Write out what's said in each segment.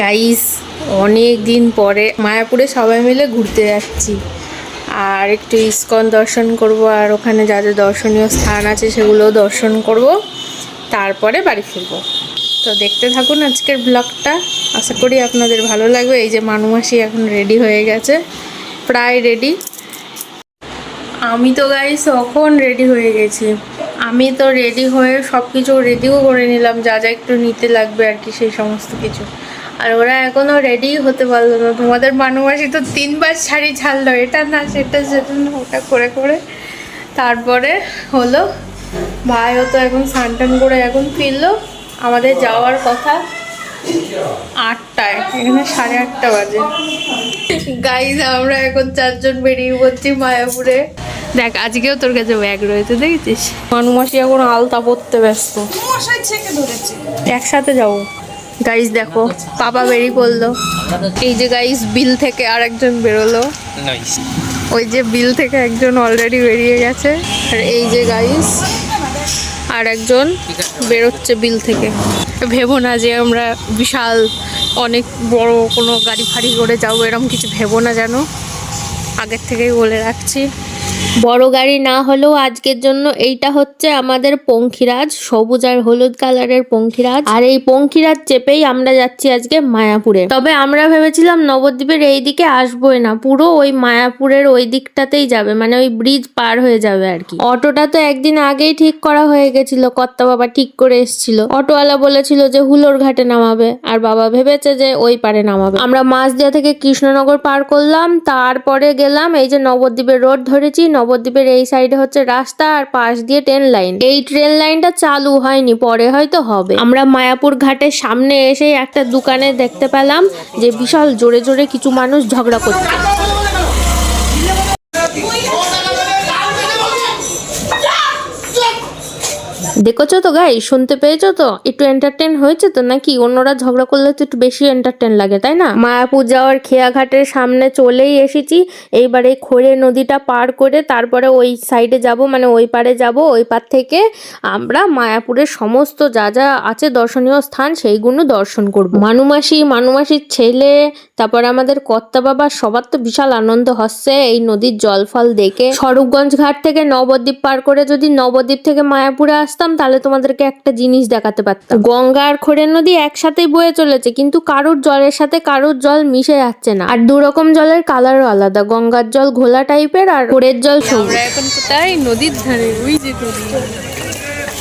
Guys অনেক দিন পরে মায়াপুরে সবাই মিলে ঘুরতে যাচ্ছি। আর একটু ইস্কন দর্শন করব, আর ওখানে যা যা দর্শনীয় স্থান আছে সেগুলোও দর্শন করব, তারপরে বাড়ি ফিরবো। তো দেখতে থাকুন আজকের ব্লগটা। আশা করি আপনাদের ভালো লাগবে। এই যে মানুমাসি এখন রেডি হয়ে গেছে, প্রায় রেডি আমি তো গাইস তখন রেডি হয়ে গেছি। আমি তো রেডি হয়ে সব কিছু রেডিও করে নিলাম। যা যা একটু নিতে লাগবে আর কি সেই সমস্ত কিছু। আর ওরা এখনও রেডি হতে পারল না। তোমাদের মানুমাসি তো তিনবার শাড়ি ছাড়লো এটা না সেটা সেটা না ওটা করে করে। তারপরে হলো ভাইও তো এখন স্নান করে এখন ফিরলো। আমাদের যাওয়ার কথা আটটায় এখানে সাড়ে আটটা বাজে। গাইজ আমরা এখন চারজন বেরিয়ে পড়ছি মায়াপুরে। দেখ আজকেও তোর কাছে ব্যাগ রয়েছে দেখেছিস? মানুমাসি এখন আলতা পড়তে ব্যস্ত। একসাথে যাব। গাইজ দেখো পাপা বেরিয়ে পড়ল এই যে গাইজ বিল থেকে আর একজন বেরোলো। ওই যে বিল থেকে একজন অলরেডি বেরিয়ে গেছে। আর এই যে গাইজ আর একজন বেরোচ্ছে বিল থেকে। ভেবো না যে আমরা বিশাল অনেক বড় কোনো গাড়ি ফাড়ি করে যাব এরকম কিছু ভেবো না জানো আগের থেকেই বলে রাখছি। বড় গাড়ি না হলেও আজকের জন্য এইটা হচ্ছে আমাদের পঙ্খিরাজ। সবুজ আর হলুদ কালারের পঙ্খিরাজ। আর এই পঙ্খিরাজ চেপেই আমরা যাচ্ছি আজকে মায়াপুরে। তবে আমরা ভেবেছিলাম নবদ্বীপের এই দিকে আসবোই না, পুরো ওই মায়াপুরের ওই দিকটাতেই যাবে মানে ওই ব্রিজ পার হয়ে যাবে আর কি। অটোটা তো একদিন আগেই ঠিক করা হয়ে গেছিল, কর্তা বাবা ঠিক করে এসেছিল। অটোওয়ালা বলেছিল যে হুলোর ঘাটে নামাবে, আর বাবা ভেবেছে যে ওই পারে নামাবে। আমরা মাঝদিয়া থেকে কৃষ্ণনগর পার করলাম, তারপরে গেলাম এই যে নবদ্বীপের রোড ধরেছি নবদ্বীপের এই সাইডে হচ্ছে রাস্তা আর পাশ দিয়ে ট্রেন লাইন এই ট্রেন লাইনটা চালু হয়নি, পরে হয়তো হবে। আমরা মায়াপুর ঘাটের সামনে এসে একটা দোকানে দেখতে পেলাম যে বিশাল জোরে জোরে কিছু মানুষ ঝগড়া করছে। দেখেছ তো গাই শুনতে পেয়েছ তো? একটু এন্টারটেন হয়েছে তো নাকি? অন্যরা ঝগড়া করলে তো একটু বেশি এন্টারটেন লাগে তাই না? মায়াপুর যাওয়ার খেয়াঘাটের সামনে চলেই এসেছি। এইবারে খড়ে নদীটা পার করে তারপরে ওই সাইডে যাব মানে ওই পারে যাব। ওই পার থেকে আমরা মায়াপুরের সমস্ত যা যা আছে দর্শনীয় স্থান সেইগুলো দর্শন করব। মানুমাসি মানুমাসির ছেলে তারপর আমাদের কর্তা বাবা সবার তো বিশাল আনন্দ হচ্ছে। এই নদীর জলফল দেখে স্বরূপগঞ্জ ঘাট থেকে নবদ্বীপ পার করে যদি নবদ্বীপ থেকে মায়াপুরে আসতাম তাহলে তোমাদেরকে একটা জিনিস দেখাতে পারতাম। গঙ্গা আর খোরের নদী একসাথেই বয়ে চলেছে, কিন্তু কারোর জলের সাথে কারোর জল মিশে যাচ্ছে না। আর দুরকম জলের কালারও আলাদা, গঙ্গার জল ঘোলা টাইপের আর খোরের জল সবুজ। এখন কোথায়? নদীর ধারে, ওই যে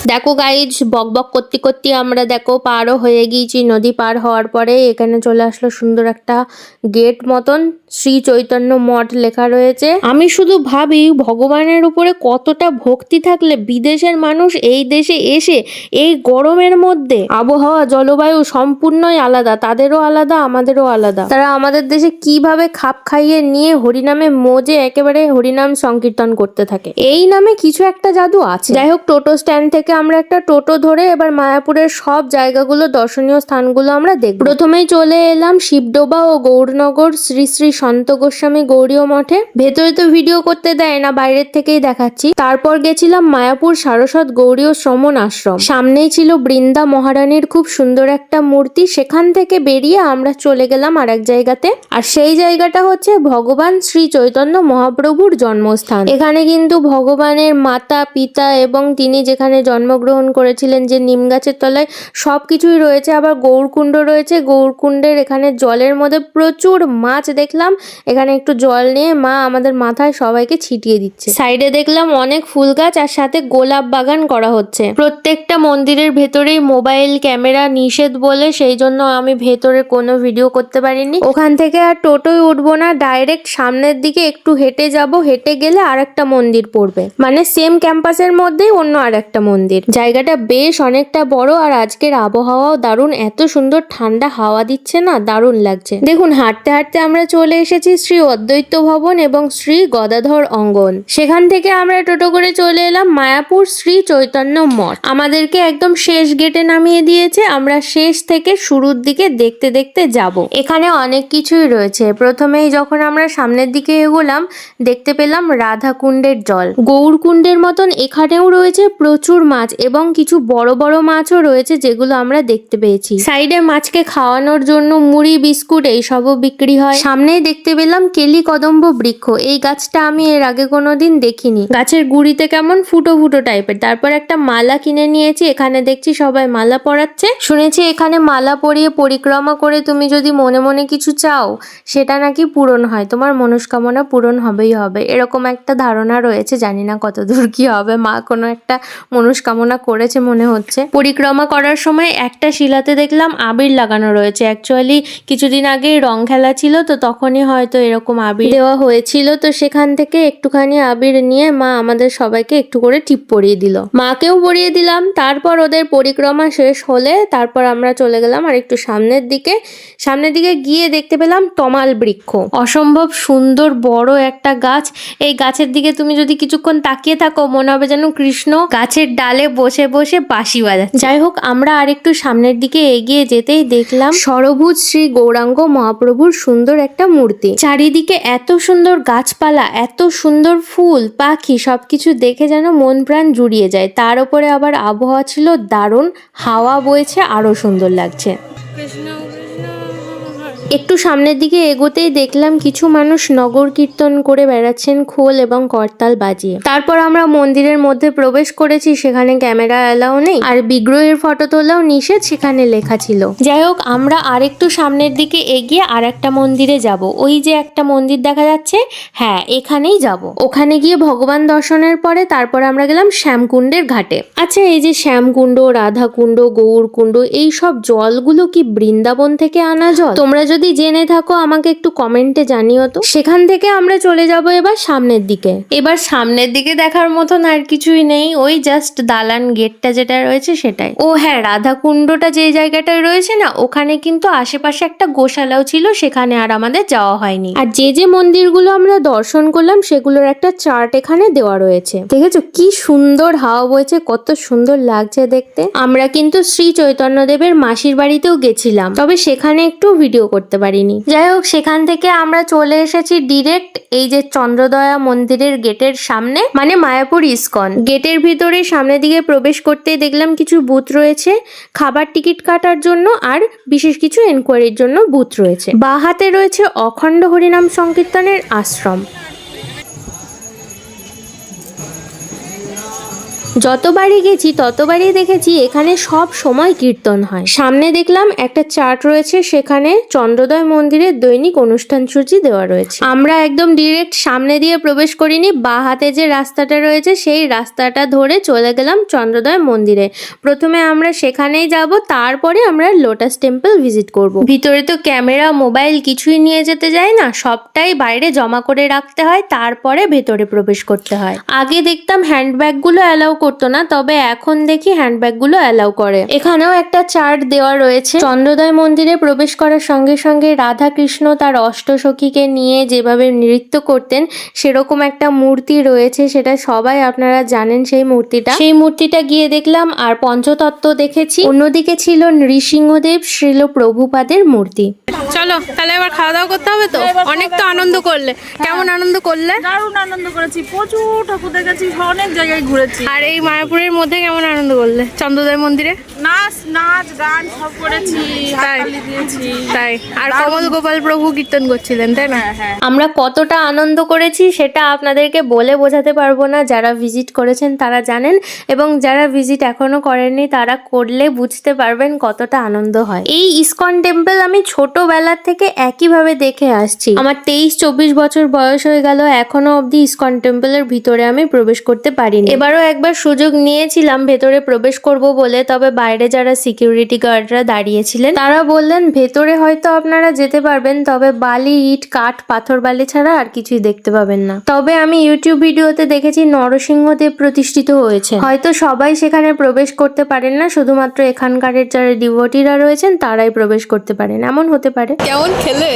দেখো গাইজ বক বক করতে করতে আমরা দেখো পারও হয়ে গিয়েছি নদী পার হওয়ার পরে। এখানে চলে আসলো সুন্দর একটা গেট মতন। শ্রী চৈতন্য মঠ লেখা রয়েছে। আমি শুধু ভাবি, ভগবানের উপরে কতটা ভক্তি থাকলে বিদেশের মানুষ এই দেশে এসে এই গরমের মধ্যে আবহাওয়া, জলবায়ু সম্পূর্ণই আলাদা। তাদেরও আলাদা, আমাদেরও আলাদা। তারা আমাদের দেশে কীভাবে খাপ খাইয়ে নিয়ে হরিনামে মজে একেবারে হরিনাম সংকীর্তন করতে থাকে। এই নামে কিছু একটা জাদু আছে। যাই হোক, টোটো স্ট্যান্ড থেকে আমরা একটা টোটো ধরে এবার মায়াপুরের সব জায়গাগুলো, দর্শনীয় স্থানগুলো আমরা দেখব। প্রথমেই চলে এলাম শিবডোবা ও গৌরনগর শ্রী শ্রী সন্ত গোস্বামী গৌরীয় মঠে। ভেতরে তো ভিডিও করতে দেয় না, বাইরের থেকেই দেখাচ্ছি। তারপর গেছিলাম মায়াপুর সারস্বত গৌরীয় শ্রমণ আশ্রম। সামনেই ছিল বৃন্দা মহারানীর খুব সুন্দর একটা মূর্তি। সেখান থেকে বেরিয়ে আমরা চলে গেলাম আর এক জায়গাতে। আর সেই জায়গাটা হচ্ছে ভগবান শ্রী চৈতন্য মহাপ্রভুর জন্মস্থান। এখানে কিন্তু ভগবানের মাতা, পিতা এবং তিনি যেখানে জন্মগ্রহণ করেছিলেন যে নিম গাছের তলায় সব কিছুই রয়েছে, আবার গৌরকুণ্ড রয়েছে। গৌরকুণ্ডের এখানে জলের মধ্যে প্রচুর মাছ দেখলাম। এখানে একটু জল নিয়ে মা আমাদের মাথায় সবাইকে ছিটিয়ে দিচ্ছে। সাইডে দেখলাম অনেক ফুল গাছ আর সাথে গোলাপ বাগান করা হচ্ছে। প্রত্যেকটা মন্দিরের ভেতরেই মোবাইল ক্যামেরা নিষেধ বলে, সেই জন্য আমি ভেতরে কোনো ভিডিও করতে পারিনি। ওখান থেকে আর টোটোয় উঠবো না, ডাইরেক্ট সামনের দিকে একটু হেঁটে যাব। হেঁটে গেলে আর একটা মন্দির পড়বে। মানে সেম ক্যাম্পাসের মধ্যেই অন্য আর একটা মন্দির। জায়গাটা বেশ অনেকটা বড় আর আজকের আবহাওয়াও দারুণ। এত সুন্দর ঠান্ডা হাওয়া দিচ্ছে না, দারুণ লাগছে। দেখুন, হাঁটতে হাঁটতে আমরা চলে এসেছি শ্রী অদ্বৈত ভবন এবং শ্রী গদাধর অঙ্গন। সেখান থেকে আমরা টোটো করে চলে এলাম মায়াপুর শ্রী চৈতন্য মঠ। আমাদেরকে একদম শেষ গেটে নামিয়ে দিয়েছে। আমরা শেষ থেকে শুরুর দিকে দেখতে দেখতে যাব। এখানে অনেক কিছুই রয়েছে। প্রথমেই যখন আমরা সামনের দিকে এগোলাম, দেখতে পেলাম রাধা কুণ্ডের জল। গৌর কুণ্ডের মতন এখানেও রয়েছে প্রচুর মাছ। মাছ এবং কিছু বড় বড় মাছও রয়েছে যেগুলো আমরা দেখতে পেয়েছি। সাইডে মাছকে খাওয়ানোর জন্য মুড়ি, বিস্কুট এইসবও বিক্রি হয়। সামনেই দেখতে পেলাম কেলি কদম্ব বৃক্ষ। এই গাছটা আমি এর আগে কোনোদিন দেখিনি। গাছের গুড়িতে কেমন ফুটো ফুটো টাইপের। তারপর একটা মালা কিনে নিয়েছি। এখানে দেখছি সবাই মালা পরাচ্ছে। শুনেছি এখানে মালা পরিয়ে পরিক্রমা করে তুমি যদি মনে মনে কিছু চাও, সেটা নাকি পূরণ হয়। তোমার মনস্কামনা পূরণ হবেই হবে। এরকম একটা ধারণা রয়েছে। জানি না কতদূর কি হবে। মা কোনো একটা মনস্কামনা করেছে মনে হচ্ছে। পরিক্রমা করার সময় একটা শিলাতে দেখলাম আবির লাগানো রয়েছে। অ্যাকচুয়ালি কিছুদিন আগে রং খেলা ছিল, তো তখনই হয়তো এরকম আবির দেওয়া হয়েছিল। তো সেখান থেকে একটুখানি আবির নিয়ে মা আমাদের সবাইকে একটু করে টিপ পরিয়ে দিল। মাকেও পরিয়ে দিলাম। তারপর ওদের পরিক্রমা শেষ হলে তারপর আমরা চলে গেলাম আর একটু সামনের দিকে। সামনের দিকে গিয়ে দেখতে পেলাম তমাল বৃক্ষ। অসম্ভব সুন্দর বড় একটা গাছ। এই গাছের দিকে তুমি যদি কিছুক্ষণ তাকিয়ে থাকো, মনে হবে যেন কৃষ্ণ। গাছের ডালে বসে বসে বাঁশি বাজাচ্ছে। যাই হোক, আমরা আর একটু সামনের দিকে এগিয়ে যেতেই দেখলাম সরভুজ শ্রী গৌরাঙ্গ মহাপ্রভুর সুন্দর একটা মূর্তি। চারিদিকে এত সুন্দর গাছপালা, এত সুন্দর ফুল, পাখি, সবকিছু দেখে যেন মন প্রাণ জুড়িয়ে যায়। তার উপরে আবার আবহাওয়া ছিল দারুণ, হাওয়া বইছে, আরও সুন্দর লাগছে। একটু সামনের দিকে এগোতেই দেখলাম কিছু মানুষ নগর কীর্তন করে বেড়াচ্ছেন খোল এবং করতাল বাজিয়ে। তারপর আমরা মন্দিরের মধ্যে প্রবেশ করেছি, সেখানে ক্যামেরা অ্যালাও নেই, আর বিগ্রহের ফটো তোলাও নিষেধ সেখানে লেখা ছিল। যাই হোক, আমরা আরেকটু সামনের দিকে এগিয়ে আর একটা মন্দিরে যাব। ওই যে একটা মন্দির দেখা যাচ্ছে হ্যাঁ এখানেই যাব। ওখানে গিয়ে ভগবান দর্শনের পরে তারপর আমরা গেলাম শ্যামকুণ্ডের ঘাটে। আচ্ছা এই যে শ্যামকুণ্ড, রাধাকুণ্ড, গৌরকুণ্ড এই সব জলগুলো কি বৃন্দাবন থেকে আনা জল? তোমরা যদি জেনে থাকো আমাকে একটু কমেন্টে জানিও তো। সেখান থেকে আমরা চলে যাব এবার সামনের দিকে। এবার সামনের দিকে দেখার মতন আর কিছুই নেই। ওই জাস্ট দালান গেটটা যেটা রয়েছে সেটাই। ও হ্যাঁ রাধাকুণ্ডটা যে জায়গাটায় রয়েছে না ওখানে কিন্তু আশেপাশে একটা গোশালাও ছিল সেখানে আর আমাদের যাওয়া হয়নি। আর যে যে মন্দিরগুলো আমরা দর্শন করলাম সেগুলোর একটা চার্ট এখানে দেওয়া রয়েছে। দেখেছ? কি সুন্দর হাওয়া বইছে কত সুন্দর লাগছে দেখতে। আমরা কিন্তু শ্রী চৈতন্যদেবের মাসির বাড়িতেও গেছিলাম। তবে সেখানে একটু ভিডিও করতে পারিনি। যাই হোক, সেখান থেকে আমরা চলে এসেছি ডিরেক্ট এই যে চন্দ্রদয়া মন্দিরের গেটের সামনে মানে মায়াপুর ইস্কন। গেটের ভিতরে সামনের দিকে প্রবেশ করতে দেখলাম কিছু বুথ রয়েছে, খাবার টিকিট কাটার জন্য আর বিশেষ কিছু এনকোয়ারির জন্য বুথ রয়েছে। বাহাতে রয়েছে অখণ্ড হরিনাম সংকীর্তনের আশ্রম। যতবারই গেছি, ততবারই দেখেছি এখানে সব সময় কীর্তন হয়। সামনে দেখলাম একটা চার্ট রয়েছে, সেখানে চন্দ্রোদয় মন্দিরের দৈনিক অনুষ্ঠান সূচি দেওয়া রয়েছে। আমরা একদম ডিরেক্ট সামনে দিয়ে প্রবেশ করিনি, বা হাতে যে রাস্তাটা রয়েছে, সেই রাস্তাটা ধরে চলে গেলাম চন্দ্রোদয় মন্দিরে। প্রথমে আমরা সেখানেই যাব, তারপরে আমরা লোটাস টেম্পল ভিজিট করব। ভিতরে তো ক্যামেরা, মোবাইল কিছুই নিয়ে যেতে যায় না, সবটাই বাইরে জমা করে রাখতে হয়, তারপরে ভেতরে প্রবেশ করতে হয়। আগে দেখতাম হ্যান্ডব্যাগগুলো অ্যালাউ করতো না তবে এখন দেখি হ্যান্ডব্যাগগুলো অ্যালাউ করে। এখানেও একটা চার্ট দেওয়া রয়েছে। চন্দ্রোদয় মন্দিরে প্রবেশ করার সঙ্গে সঙ্গে রাধা কৃষ্ণ তার অষ্টসখীকে নিয়ে যেভাবে নৃত্য করতেন সেরকম একটা মূর্তি রয়েছে সেটা সবাই আপনারা জানেন সেই মূর্তিটা। সেই মূর্তিটা গিয়ে দেখলাম আর পঞ্চতত্ত্ব দেখেছি। অন্যদিকে ছিল নৃসিংহদেব শ্রীল প্রভুপাদের মূর্তি। চলো তাহলে এবার খাওয়া দাওয়া করতে হবে তো? অনেক তো আনন্দ করলে। কেমন আনন্দ করলে? দারুণ আনন্দ করেছি প্রচুর ঠাকুর দেখেছি অনেক জায়গায় ঘুরেছি। আর এই মায়াপুরের মধ্যে কেমন আনন্দ করলে? চন্দ্রদয় মন্দিরে? নাচ নাচ গান সব করেছি তাই? তাই। আর কমল গোপাল প্রভু কীর্তন করছিলেন তাই না? হ্যাঁ হ্যাঁ। আমরা কতটা আনন্দ করেছি সেটা আপনাদেরকে বলে বোঝাতে পারব না। যারা ভিজিট করেছেন তারা জানেন এবং যারা ভিজিট এখনও করেননি তারা করলে বুঝতে পারবেন কতটা আনন্দ হয়। এই ইসকন টেম্পল আমি ছোটবেলার থেকে একইভাবে দেখে আসছি। আমার তেইশ চব্বিশ বছর বয়স হয়ে গেল এখনও অবধি ইসকন টেম্পলের ভিতরে আমি প্রবেশ করতে পারিনি। এবারও একবার সুযোগ নিয়েছিলাম ভেতরে প্রবেশ করব বলে, তবে বাইরে যারা সিকিউরিটি গার্ডরা দাঁড়িয়েছিলেন, তারা বললেন, ভেতরে হয়তো আপনারা যেতে পারবেন, তবে বালি, ইট, কাঠ, পাথর, বালি ছাড়া আর কিছুই দেখতে পাবেন না। তবে আমি ইউটিউব ভিডিওতে দেখেছি নরসিংহদেব প্রতিষ্ঠিত হয়েছে। হয়তো সবাই সেখানে প্রবেশ করতে পারেন না, শুধুমাত্র এখানকারের যারা ডিভোটিরা রয়েছেন, তারাই প্রবেশ করতে পারেন। এমন হতে পারে। কেমন খেলে?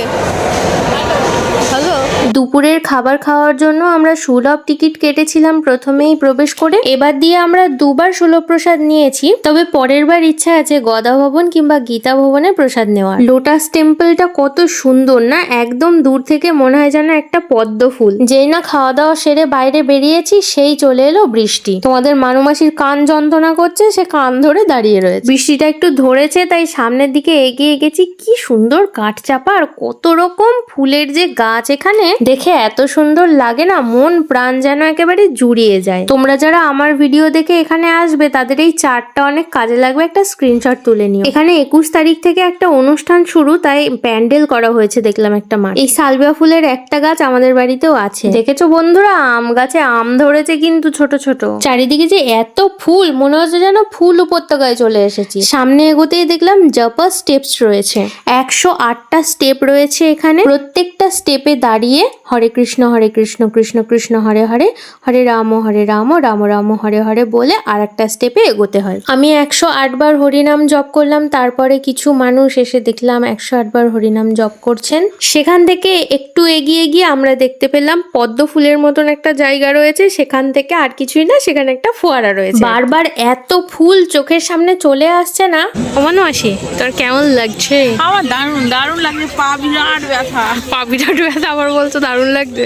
দুপুরের খাবার খাওয়ার জন্য আমরা সুলভ টিকিট কেটেছিলাম প্রথমেই প্রবেশ করে। এবার দিয়ে আমরা দুবার সুলভ প্রসাদ নিয়েছি, তবে পরের বার ইচ্ছা আছে গদা ভবন কিংবা গীতা ভবনে প্রসাদ নেওয়ার। লোটাস টেম্পলটা কত সুন্দর না, একদম দূর থেকে মনে হয় যেন একটা পদ্ম ফুল। যেই না খাওয়া দাওয়া সেরে বাইরে বেরিয়েছি, সেই চলে এলো বৃষ্টি। তোমাদের মানুমাসির কান যন্ত্রণা করছে, সে কান ধরে দাঁড়িয়ে রয়েছে। বৃষ্টিটা একটু ধরেছে, তাই সামনের দিকে এগিয়ে গেছি। কি সুন্দর কাঠ চাপা আর কত রকম ফুলের যে গাছ এখানে। দেখে এত সুন্দর লাগে না, মন প্রাণ যেন একেবারে জুড়িয়ে যায়। তোমরা যারা আমার ভিডিও দেখে এখানে আসবে, তাদের এই চারটা অনেক কাজে লাগবে। একটা স্ক্রিনশট তুলে নিও। এখানে একুশ তারিখ থেকে একটা অনুষ্ঠান শুরু, তাই প্যান্ডেল করা হয়েছে, দেখলাম একটা মাঠ। এই সালবিয়া ফুলের একটা গাছ আমাদের বাড়িতেও আছে। দেখেছ বন্ধুরা? আম গাছে আম ধরেছে কিন্তু ছোট ছোট। চারিদিকে যে এত ফুল, মনে হচ্ছে যেন ফুল উপত্যকায় চলে এসেছি। সামনে এগোতেই দেখলাম জাপা স্টেপস রয়েছে। একশো আটটা স্টেপ রয়েছে এখানে। প্রত্যেকটা স্টেপে দাঁড়িয়ে হরে কৃষ্ণ হরে কৃষ্ণ কৃষ্ণ কৃষ্ণ হরে হরে হরে রাম হরে রাম রাম রাম হরে হরে বলে আর একটা স্টেপে এগোতে হয়। আমি একশো আটবার হরিনাম জপ করলাম তারপরে কিছু মানুষ এসে দেখলাম একশো আটবার হরিনাম জপ করছেন। সেখান থেকে একটু এগিয়ে গিয়ে আমরা দেখতে পেলাম পদ্ম ফুলের মতন একটা জায়গা রয়েছে সেখান থেকে আর কিছুই না সেখানে একটা ফোয়ারা রয়েছে। বারবার এত ফুল চোখের সামনে চলে আসছে না। আমার মাসি তোর কেমন লাগছে? আমার দারুণ দারুণ লাগছে পা বিরাট ব্যথা। পা বিরাট ব্যথা আবার বলছো? দারুণ লাগছে।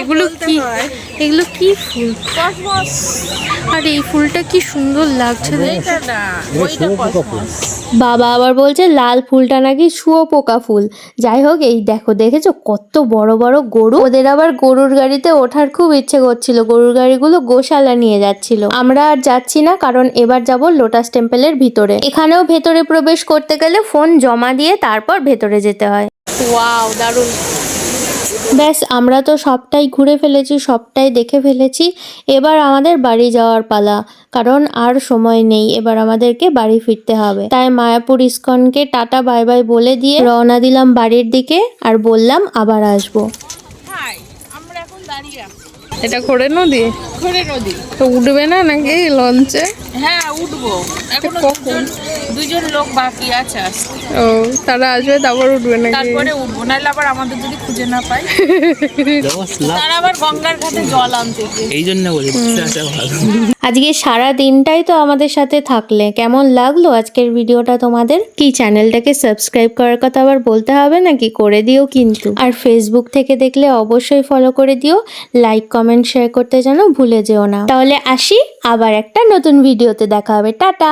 এগুলো কি? এগুলো কি ফুল? আর এই ফুলটা কি সুন্দর লাগছে বাবা আবার বলছে লাল ফুলটা নাকি শুয়োপোকা ফুল। যাই হোক এই দেখো দেখেছ? কত বড় বড় গরু। ওদের আবার গরুর গাড়িতে ওঠার খুব ইচ্ছে করছিল। গরুর গাড়িগুলো গোশালা নিয়ে যাচ্ছিল। আমরা আর যাচ্ছি না কারণ এবার যাব লোটাস টেম্পলের ভিতরে। এখানেও ভেতরে প্রবেশ করতে গেলে ফোন জমা দিয়ে তারপর ভেতরে যেতে হয়। ওয়াও দারুণ। ব্যাস, আমরা তো সবটাই ঘুরে ফেলেছি, সবটাই দেখে ফেলেছি। এবার আমাদের বাড়ি যাওয়ার পালা, কারণ আর সময় নেই, এবার আমাদেরকে বাড়ি ফিরতে হবে। তাই মায়াপুর ইস্কনকে টাটা, বাই বাই বলে দিয়ে রওনা দিলাম বাড়ির দিকে আর বললাম আবার আসব। আমরা এখন দাঁড়িয়ে এটা করে নদী? ঘরে নদী। তো উঠবে না নাকি লঞ্চে? হ্যাঁ উঠবো। এখনও দুজন দুজন লোক বাকি আছে আসতে ও তারা আসবে তারপর উঠবে নাকি? তারপরে উঠবো নাহলে আবার আমাদের যদি খুঁজে না পাই। তারা আবার গঙ্গার ঘাটে জল আনতে এই জন্য বলি আজকে সারা দিনটাই তো আমাদের সাথে থাকলে। কেমন লাগল আজকের ভিডিওটা তোমাদের? কি চ্যানেলটাকে সাবস্ক্রাইব করার কথা আবার বলতে হবে নাকি? করে দিও কিন্তু। আর ফেসবুক থেকে দেখলে অবশ্যই ফলো করে দিও। লাইক কমেন্ট শেয়ার করতে যেন ভুলে যেও না। তাহলে আসি আবার একটা নতুন ভিডিওতে দেখা হবে। টাটা!